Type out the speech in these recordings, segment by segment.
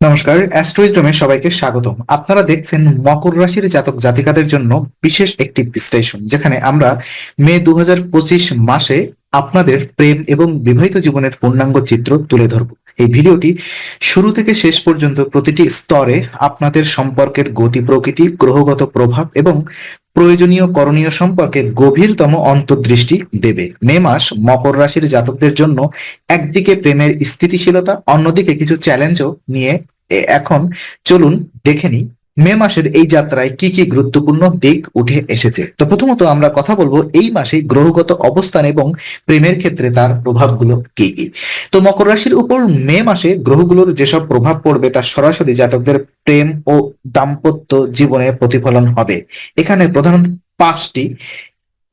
নমস্কার, অ্যাস্ট্রোইজমে সবাইকে স্বাগতম। আপনারা দেখছেন মকর রাশির জাতক জাতিকাদের জন্য বিশেষ একটি বিশ্লেষণ, যেখানে আমরা মে দু হাজার পঁচিশ মাসে আপনাদের প্রেম এবং বিবাহিত জীবনের পূর্ণাঙ্গ চিত্র তুলে ধরব। এই ভিডিওটি শুরু থেকে শেষ পর্যন্ত প্রতিটি স্তরে আপনাদের সম্পর্কের গতি প্রকৃতি, গ্রহগত প্রভাব এবং প্রয়োজনীয় করণীয় সম্পর্কে গভীরতম অন্তর্দৃষ্টি দেবে। মে মাস মকর রাশির জাতকদের জন্য একদিকে প্রেমের স্থিতিশীলতা, অন্যদিকে কিছু চ্যালেঞ্জও নিয়ে এখন চলুন দেখে নিই মে মাসের এই যাত্রায় কি কি গুরুত্বপূর্ণ দিক উঠে এসেছে। তো প্রথমত আমরা কথা বলব এই মাসে গ্রহগত অবস্থান এবং প্রেমের ক্ষেত্রে তার প্রভাবগুলো কি কি। তো মকর রাশির উপর মে মাসে গ্রহগুলোর যেসব প্রভাব পড়বে তা সরাসরি জাতকদের প্রেম ও দাম্পত্য জীবনে প্রতিফলন হবে। এখানে প্রধান পাঁচটি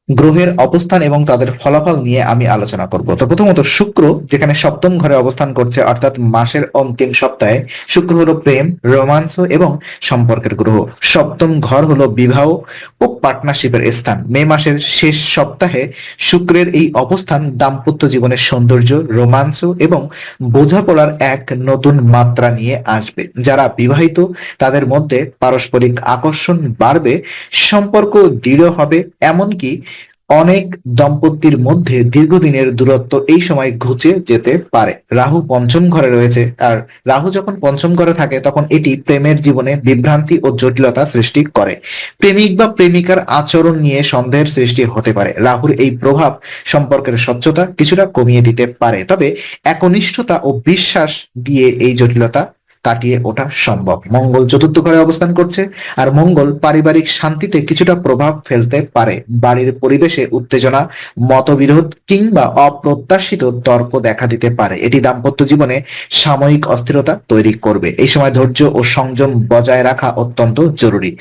গ্রহের অবস্থান এবং তাদের ফলাফল নিয়ে আমি আলোচনা করব। তো প্রথমত শুক্র, যেখানে সপ্তম ঘরে অবস্থান করছে, অর্থাৎ মাসের অন্তিম সপ্তাহে, শুক্র হলো প্রেম রোমান্স এবং সম্পর্কের গ্রহ। সপ্তম ঘর হলো বিবাহ ও পার্টনারশিপের স্থান। মে মাসের শেষ সপ্তাহে শুক্রের এই অবস্থান দাম্পত্য জীবনের সৌন্দর্য রোমান্স এবং বোঝাপড়ার এক নতুন মাত্রা নিয়ে আসবে। যারা বিবাহিত, তাদের মধ্যে পারস্পরিক আকর্ষণ বাড়বে, সম্পর্ক দৃঢ় হবে, এমনকি অনেক দম্পতির মধ্যে দীর্ঘদিনের দূরত্ব এই সময় ঘুচে যেতে পারে। রাহু পঞ্চম ঘরে রয়েছে। আর রাহু যখন পঞ্চম ঘরে থাকে, তখন এটি প্রেমের জীবনে বিভ্রান্তি ও জটিলতা সৃষ্টি করে। প্রেমিক বা প্রেমিকার আচরণ নিয়ে সন্দেহের সৃষ্টি হতে পারে। রাহুর এই প্রভাব সম্পর্কের স্বচ্ছতা কিছুটা কমিয়ে দিতে পারে। তবে একনিষ্ঠতা ও বিশ্বাস দিয়ে এই জটিলতা কাটিয়ে ওঠা সম্ভব। মঙ্গল চতুর্থ ঘরে অবস্থান করছে, আর মঙ্গল পারিবারিক শান্তিতে কিছুটা প্রভাব ফেলতে পারে। বাড়ির পরিবেশে উত্তেজনা, মতবিরোধ কিংবা অপ্রত্যাশিত তর্ক দেখা দিতে পারে। এটি দাম্পত্য জীবনে সাময়িক অস্থিরতা তৈরি করবে। এই সময় ধৈর্য ও সংযম বজায় রাখা অত্যন্ত জরুরি।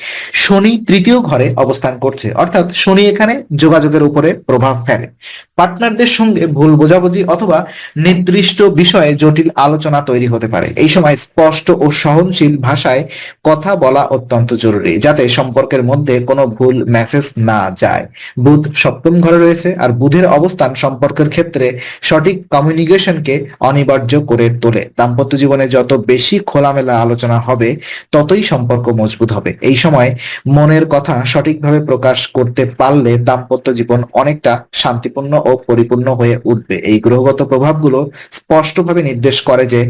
শনি তৃতীয় ঘরে অবস্থান করছে। অর্থাৎ শনি এখানে যোগাযোগের উপরে প্রভাব ফেলে। পার্টনারদের সঙ্গে ভুল বোঝাবুঝি অথবা নির্দিষ্ট বিষয়ে জটিল আলোচনা তৈরি হতে পারে। এই সময় স্পষ্ট ও সহনশীল ভাষায় কথা বলা অত্যন্ত জরুরি, যাতে সম্পর্কের মধ্যে কোনো ভুল মেসেজ না যায়। বুধ সপ্তম ঘরে রয়েছে আর বুধের অবস্থান সম্পর্কের ক্ষেত্রে সঠিক কমিউনিকেশনকে অনিবার্য করে তোলে। দাম্পত্য জীবনে যত বেশি খোলামেলা আলোচনা হবে, ততই সম্পর্ক মজবুত হবে। এই সময় মনের কথা সঠিকভাবে প্রকাশ করতে পারলে দাম্পত্য জীবন অনেকটা শান্তিপূর্ণ ও পরিপূর্ণ হয়ে উঠবে। এই গ্রহগত প্রভাবগুলো স্পষ্টভাবে নির্দেশ করে যে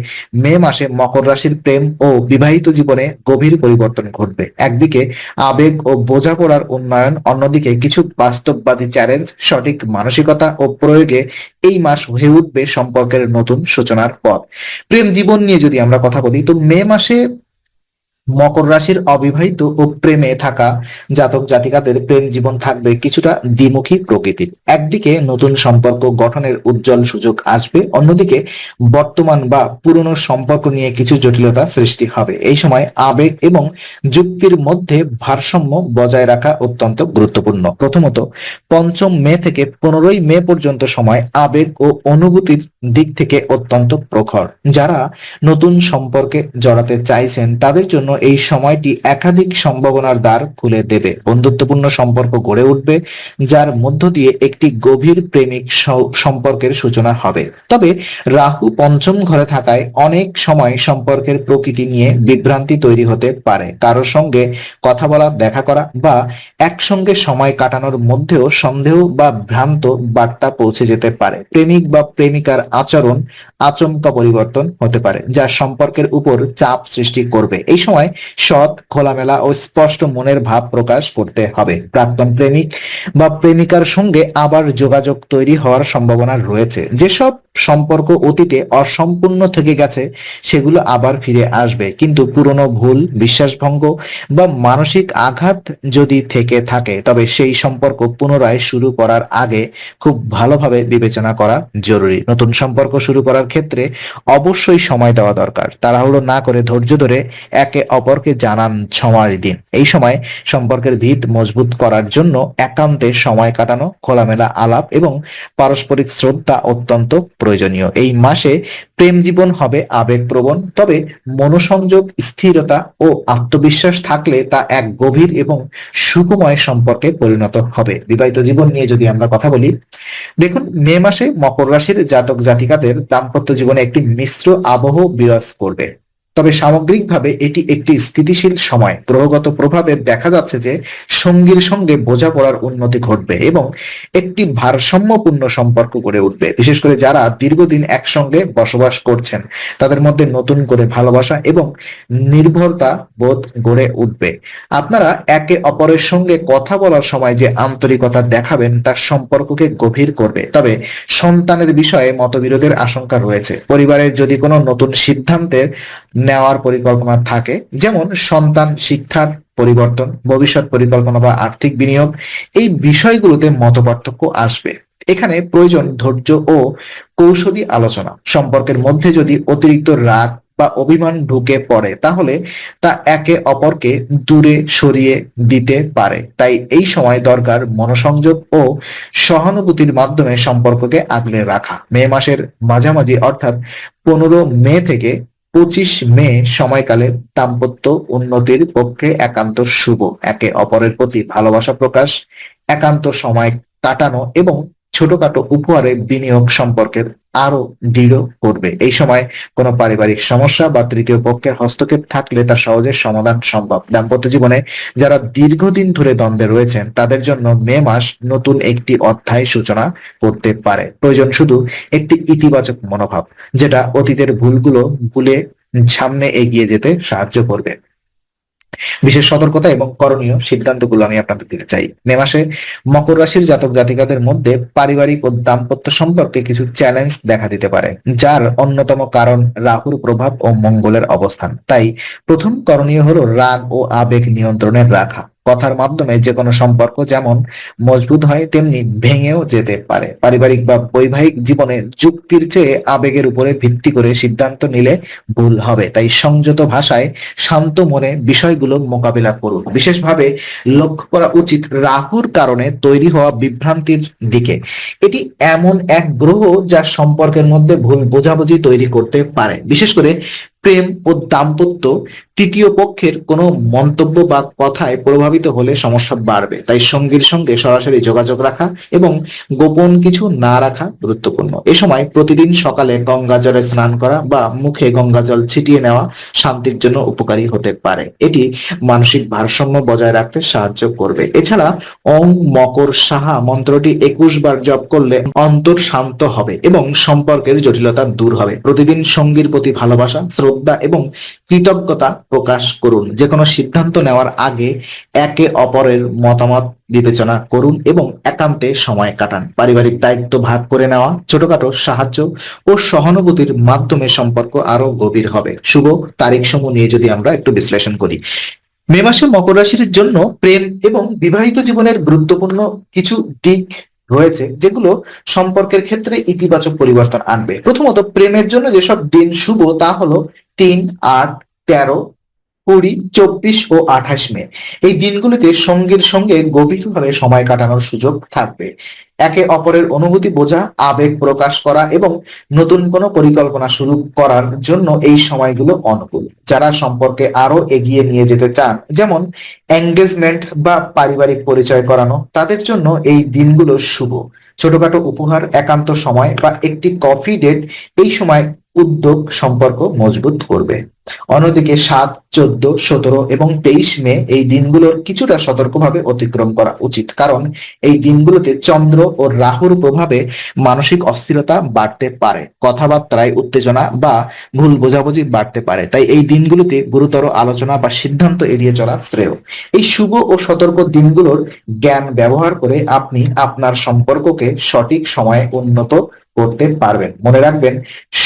মে মাসে মকর রাশির প্রেম ও বিবাহিত জীবনে গভীর পরিবর্তন ঘটবে। একদিকে আবেগ ও বোঝাপড়ার উন্নয়ন, অন্যদিকে কিছু বাস্তববাদী চ্যালেঞ্জ সঠিক মানসিকতা ও প্রয়োগে এই মাস হয়ে উঠবে সম্পর্কের নতুন সূচনার পথ। প্রেম জীবন নিয়ে যদি আমরা কথা বলি, তো মে মাসে মকর রাশির অবিবাহিত ও প্রেমে থাকা জাতক জাতিকাদের প্রেম জীবন থাকবে কিছুটা দ্বিমুখী প্রকৃতির। একদিকে নতুন সম্পর্ক গঠনের উজ্জ্বল সুযোগ আসবে, অন্যদিকে বর্তমান বা পুরনো সম্পর্ক নিয়ে কিছু জটিলতা সৃষ্টি হবে। এই সময় আবেগ এবং যুক্তির মধ্যে ভারসাম্য বজায় রাখা অত্যন্ত গুরুত্বপূর্ণ। প্রথমত, পঞ্চম মে থেকে পনেরোই মে পর্যন্ত সময় আবেগ ও অনুভূতির দিক থেকে অত্যন্ত প্রখর। যারা নতুন সম্পর্কে জড়াতে চাইছেন, তাদের জন্য এই সময়টি একাধিক সম্ভাবনার দ্বার খুলে দেবে। বন্ধুত্বপূর্ণ সম্পর্ক গড়ে উঠবে, যার মধ্য দিয়ে একটি গভীর প্রেমিক সম্পর্কের সূচনা হবে। তবে রাহু পঞ্চম ঘরে থাকায় অনেক সময় সম্পর্কের প্রকৃতি নিয়ে বিভ্রান্তি তৈরি হতে পারে। কারও সঙ্গে কথা বলা, দেখা করা বা একসঙ্গে সময় কাটানোর মধ্যেও সন্দেহ বা ভ্রান্ত বার্তা পৌঁছে যেতে পারে। প্রেমিক বা প্রেমিকার আচরণ, আচমকা পরিবর্তন হতে পারে, যা সম্পর্কের উপর চাপ সৃষ্টি করবে। এই সময় সৎ, খোলামেলা ও স্পষ্ট মনের ভাব প্রকাশ করতে হবে। প্রাক্তন প্রেমিক বা প্রেমিকার সঙ্গে আবার যোগাযোগ তৈরি হওয়ার সম্ভাবনা রয়েছে। যেসব সম্পর্ক অতীতে অসম্পূর্ণ থেকে গেছে, সেগুলো আবার ফিরে আসবে। কিন্তু পুরনো ভুল, বিশ্বাসভঙ্গ বা মানসিক আঘাত যদি থেকে থাকে, তবে সেই সম্পর্ক পুনরায় শুরু করার আগে খুব ভালোভাবে বিবেচনা করা জরুরি। নতুন সম্পর্ক শুরু করার ক্ষেত্রে অবশ্যই সময় দেওয়া দরকার। তাড়াহুড়ো না করে ধৈর্য ধরে একে অপরকে জানান সময় দিন। এই সময় সম্পর্কের ভিত মজবুত করার জন্য একান্তে সময় কাটানো, খোলামেলা আলাপ এবং পারস্পরিক শ্রদ্ধা অত্যন্ত প্রয়োজনীয়। এই মাসে প্রেম জীবন হবে আবেগপ্রবণ, তবে মনোসংযোগ, স্থিরতা ও আত্মবিশ্বাস থাকলে তা এক গভীর এবং সুখময় সম্পর্কে পরিণত হবে। বিবাহিত জীবন নিয়ে যদি আমরা কথা বলি, দেখুন, মে মাসে মকর রাশির জাতক জাতিকাদের দাম্পত্য জীবনে একটি মিশ্র আবহ বিরাজ করবে। তবে সামগ্রিকভাবে এটি একটি স্থিতিশীল সময়। গ্রহগত প্রভাবে দেখা যাচ্ছে যে সঙ্গীর সঙ্গে বোঝাপড়ার উন্নতি ঘটবে এবং একটি ভারসাম্যপূর্ণ সম্পর্ক গড়ে উঠবে। বিশেষ করে যারা দীর্ঘদিন একসঙ্গে বসবাস করছেন, তাদের মধ্যে নতুন করে ভালোবাসা এবং নির্ভরতা বোধ গড়ে উঠবে। আপনারা একে অপরের সঙ্গে কথা বলার সময় যে আন্তরিকতা দেখাবেন, তার সম্পর্ককে গভীর করবে। তবে সন্তানের বিষয়ে মতবিরোধের আশঙ্কা রয়েছে। পরিবারের যদি কোনো নতুন সিদ্ধান্তের নেওয়ার পরিকল্পনা থাকে। যেমন সন্তান শিক্ষার পরিবর্তন, ভবিষ্যৎ পরিকল্পনা বা আর্থিক বিনিয়োগ, এই বিষয়গুলোতে মতপার্থক্য আসবে। এখানে প্রয়োজন ধৈর্য ও কৌশলী আলোচনা। সম্পর্কের মধ্যে যদি অতিরিক্ত রাগ বা অভিমান ঢুকে পড়ে, তাহলে তা একে অপরকে দূরে সরিয়ে দিতে পারে। তাই এই সময় দরকার মনোসংযোগ ও সহানুভূতির মাধ্যমে সম্পর্ককে আগলে রাখা। মে মাসের মাঝামাঝি অর্থাৎ পনেরো মে থেকে পঁচিশ মে সময়কালে দাম্পত্য উন্নতির পক্ষে একান্ত শুভ। একে অপরের প্রতি ভালোবাসা প্রকাশ, একান্ত সময় কাটানো এবং ছোটখাটো উপহারে বিনিয়োগ সম্পর্কের আরও দৃঢ় করবে। এই সময় কোনো পারিবারিক সমস্যা বা তৃতীয় পক্ষের হস্তক্ষেপ থাকলে তা সহজে সমাধান সম্ভব। দাম্পত্য জীবনে যারা দীর্ঘদিন ধরে দ্বন্দ্বে রয়েছেন, তাদের জন্য মে মাস নতুন একটি অধ্যায় সূচনা করতে পারে। প্রয়োজন শুধু একটি ইতিবাচক মনোভাব, যেটা অতীতের ভুলগুলো ভুলে সামনে এগিয়ে যেতে সাহায্য করবে। বিশেষ সতর্কতা এবং করণীয় সিদ্ধান্তগুলো আমি আপনাদের দিতে চাই। মে মাসে মকর রাশির জাতক জাতিকাদের মধ্যে পারিবারিক ও দাম্পত্য সম্পর্কে কিছু চ্যালেঞ্জ দেখা দিতে পারে, যার অন্যতম কারণ রাহুর প্রভাব ও মঙ্গলের অবস্থান। তাই প্রথম করণীয় হলো রাগ ও আবেগ নিয়ন্ত্রণের রাখা। কথার মাধ্যমে যে কোনো সম্পর্ক যেমন মজবুত হয়, তেমনি ভেঙেও যেতে পারে। পারিবারিক বা বৈবাহিক জীবনে যুক্তির চেয়ে আবেগের উপরে ভিত্তি করে সিদ্ধান্ত নিলে ভুল হবে। তাই সংযত ভাষায় শান্ত মনে বিষয়গুলো মোকাবিলা করুন। বিশেষভাবে লক্ষ্য করা উচিত রাহুর কারণে তৈরি হওয়া বিভ্রান্তির দিকে। এটি এমন এক গ্রহ যা সম্পর্কের মধ্যে ভুল বোঝাবুঝি তৈরি করতে পারে। বিশেষ করে প্রেম ও দাম্পত্য তৃতীয় পক্ষের কোনো মন্তব্য বা কথায় প্রভাবিত হলে সমস্যা বাড়বে। তাই সঙ্গীর সঙ্গে সরাসরি যোগাযোগ রাখা এবং গোপন কিছু না রাখা গুরুত্বপূর্ণ। এ সময় প্রতিদিন সকালে গঙ্গা জলে স্নান করা বা মুখে গঙ্গা জল ছিটিয়ে নেওয়া শান্তির জন্য উপকারী হতে পারে। এটি মানসিক ভারসাম্য বজায় রাখতে সাহায্য করবে। এছাড়া ওং মকর সাহা মন্ত্রটি একুশ বার জপ করলে অন্তর শান্ত হবে এবং সম্পর্কের জটিলতা দূর হবে। প্রতিদিন সঙ্গীর প্রতি ভালোবাসা, শ্রদ্ধা এবং কৃতজ্ঞতা প্রকাশ করুন। যে কোনো সিদ্ধান্ত নেওয়ার আগে একে অপরের মতামত বিবেচনা করুন এবং একান্তে সময় কাটান। পারিবারিক দায়িত্ব ভাগ করে নেওয়া, ছোটখাটো সাহায্য ও সহানুভূতির মাধ্যমে সম্পর্ক আরও গভীর হবে। শুভ তারিখ সমূহ নিয়ে যদি আমরা একটু বিশ্লেষণ করি। মে মাসে মকর রাশির জন্য প্রেম এবং বিবাহিত জীবনের গুরুত্বপূর্ণ কিছু দিক রয়েছে, যেগুলো সম্পর্কের ক্ষেত্রে ইতিবাচক পরিবর্তন আনবে। প্রথমত, প্রেমের জন্য যেসব দিন শুভ, তা হলো তিন, আট, তেরো কুড়ি, চব্বিশ ও আঠাশ মে। এই দিনগুলিতে সঙ্গীর সঙ্গে গভীরভাবে সময় কাটানোর সুযোগ থাকবে। একে অপরের অনুভূতি বোঝা, আবেগ প্রকাশ করা এবং নতুন কোনো পরিকল্পনা শুরু করার জন্য এই সময়গুলো অনুকূল। যারা সম্পর্কে আরও এগিয়ে নিয়ে যেতে চান, যেমন এঙ্গেজমেন্ট বা পারিবারিক পরিচয় করানো, তাদের জন্য এই দিনগুলো শুভ। ছোটখাটো উপহার, একান্ত সময় বা একটি কফি ডেট এই সময় উদ্যোগ সম্পর্ক মজবুত করবে। অন্যদিকে সাত, চোদ্দ, সতেরো এবং তেইশ মে এই দিনগুলোর কিছুটা সতর্কভাবে অতিক্রম করা উচিত। কারণ এই দিনগুলোতে চন্দ্র ও রাহুর প্রভাবে মানসিক অস্থিরতা বাড়তে পারে, কথাবার্তায় উত্তেজনা বা ভুল বোঝাবুঝি বাড়তে পারে। তাই এই দিনগুলোতে গুরুতর আলোচনা বা সিদ্ধান্ত এড়িয়ে চলা শ্রেয়। এই শুভ ও সতর্ক দিনগুলোর জ্ঞান ব্যবহার করে আপনি আপনার সম্পর্ককে সঠিক সময়ে উন্নত করতে পারবেন। মনে রাখবেন,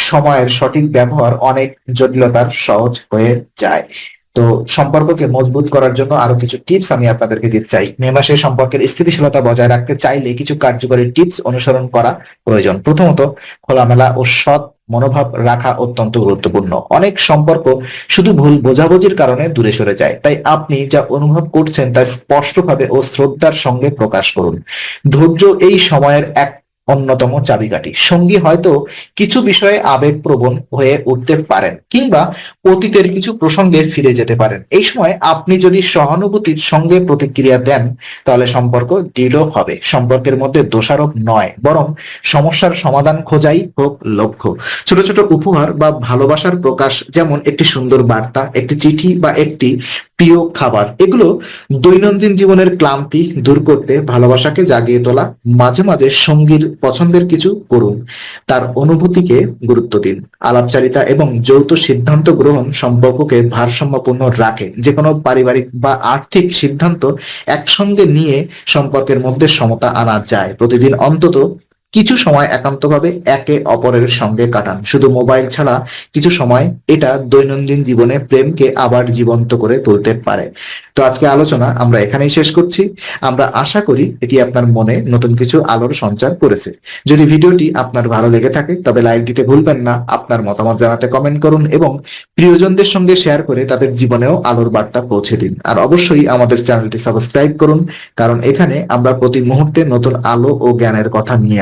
সময়ের সঠিক ব্যবহার অনেক জটিলতার সহজ হয়ে যায়। তো সম্পর্ককে মজবুত করার জন্য আরও কিছু টিপস আমি আপনাদেরকে দিতে চাই। মে মাসে সম্পর্কের স্থিতিশীলতা বজায় রাখতে চাইলে কিছু কার্যকরী টিপস অনুসরণ করা প্রয়োজন। প্রথমত, খোলামেলা ও সৎ মনোভাব রাখা অত্যন্ত গুরুত্বপূর্ণ। অনেক সম্পর্ক শুধু ভুল বোঝাবুঝির কারণে দূরে সরে যায়। তাই আপনি যা অনুভব করছেন তা স্পষ্টভাবে ও শ্রদ্ধার সঙ্গে প্রকাশ করুন। ধৈর্য এই সময়ের এক অন্যতম চাবিকাঠি। সঙ্গী হয়তো কিছু বিষয়ে আবেগপ্রবণ হয়ে উঠতে পারেন কিংবা অতীতের কিছু প্রসঙ্গে ফিরে যেতে পারেন। এই সময় আপনি যদি সহানুভূতির সঙ্গে প্রতিক্রিয়া দেন, তাহলে সম্পর্ক দৃঢ় হবে। সম্পর্কের মধ্যে দোষারোপ নয়, বরং সমস্যার সমাধান খোঁজাই হোক লক্ষ্য। ছোট ছোট উপহার বা ভালোবাসার প্রকাশ, যেমন একটি সুন্দর বার্তা, একটি চিঠি বা একটি প্রিয় খাবার। এগুলো দৈনন্দিন জীবনের ক্লান্তি দূর করতে, ভালোবাসাকে জাগিয়ে তোলা, মাঝে মাঝে সঙ্গীর পছন্দের কিছু করুন। তার অনুভূতিকে গুরুত্ব দিন। আলাপচারিতা এবং যৌথ সিদ্ধান্ত গ্রহণ সম্পর্ককে ভারসাম্যপূর্ণ রাখে। যে কোনো পারিবারিক বা আর্থিক সিদ্ধান্ত একসঙ্গে নিয়ে সম্পর্কের মধ্যে সমতা আনা যায়। প্রতিদিন অন্তত কিছু সময় একান্তভাবে একে অপরের সঙ্গে কাটান। শুধু মোবাইল ছাড়া কিছু সময় এটা দৈনন্দিন জীবনে প্রেমকে আবার জীবন্ত করে তুলতে পারে। তো আজকে আলোচনা আমরা এখানেই শেষ করছি। আমরা আশা করি এটি আপনার মনে নতুন কিছু আলোর সঞ্চার করেছে। যদি ভিডিওটি আপনার ভালো লেগে থাকে, তবে লাইক দিতে ভুলবেন না, আপনার মতামত জানাতে কমেন্ট করুন এবং প্রিয়জনদের সঙ্গে শেয়ার করে তাদের জীবনেও আলোর বার্তা পৌঁছে দিন। আর অবশ্যই আমাদের চ্যানেলটি সাবস্ক্রাইব করুন, কারণ এখানে আমরা প্রতি মুহূর্তে নতুন আলো ও জ্ঞানের কথা নিয়ে